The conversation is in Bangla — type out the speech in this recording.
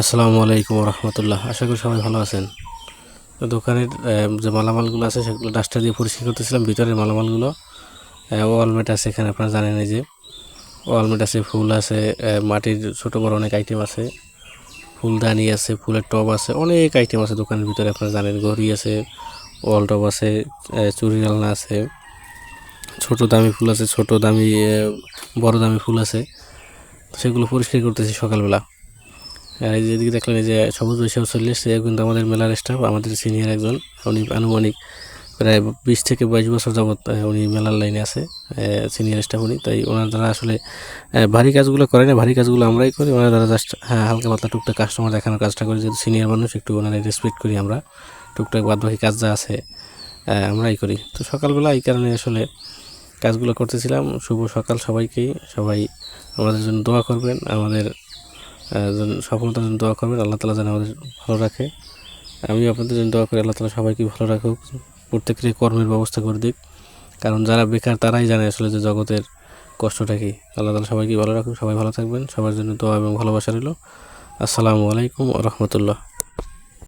আসসালামু আলাইকুম রহমতুল্লাহ আশা করি সবাই ভালো আছেন। দোকানের যে মালামালগুলো আছে, সেগুলো ডাস্টার দিয়ে পরিষ্কার করতেছিলাম। ভিতরের মালামালগুলো ওয়ালমেট আছে এখানে, আপনারা জানেন যে। ওয়ালমেট আছে, ফুল আছে মাটির ছোট বড় অনেক আইটেম আছে। ফুলদানি আছে, ফুলের টব আছে, অনেক আইটেম আছে দোকানের ভিতরে, আপনারা জানেন। ঘড়ি আছে, ওয়াল টব আছে চুরি আলনা আছে। ছোট দামি ফুল আছে, ছোট দামি বড় দামি ফুল আছে। সেগুলো পরিষ্কার করতেছি সকালবেলা। এই যে এদিকে দেখলেন এই যে সবুজ বৈশাখ চল্লিশ সে কিন্তু আমাদের মেলার স্টাফ আমাদের সিনিয়র একজন, উনি আনুমানিক প্রায় বিশ থেকে বাইশ বছর যাবৎ উনি মেলার লাইনে আছে সিনিয়র স্টাফ উনি। তাই ওনার দ্বারা আসলে ভারী কাজগুলো করে না, ভারী কাজগুলো আমরাই করি। ওনার দ্বারা জাস্ট হ্যাঁ হালকা পাতলা টুকটাক কাস্টমার দেখানোর কাজটা করি। যেহেতু সিনিয়র মানুষ, একটু ওনারা রেসপেক্ট করি আমরা। টুকটাক বাদ বাকি কাজ যা আছে আমরাই করি। তো সকালবেলা এই কারণে আসলে কাজগুলো করতেছিলাম। শুভ সকাল সবাইকেই। সবাই আমাদের জন্য দোয়া করবেন। আমাদের সফলতার জন্য দোয়া করবেন। আল্লাহ তালা যেন আমাদের ভালো রাখে। আমি আপনাদের জন্য দোয়া করি, আল্লাহ তালা সবাইকে ভালো রাখুক প্রত্যেকেরই কর্মের ব্যবস্থা করে দিক। কারণ যারা বেকার, তারাই জানে আসলে যে জগতের কষ্টটা কি। আল্লাহ তালা সবাইকে ভালো রাখুক, সবাই ভালো থাকবেন। সবার জন্য দোয়া এবং ভালোবাসা রইল। আসসালামু আলাইকুম রহমতুল্লাহ।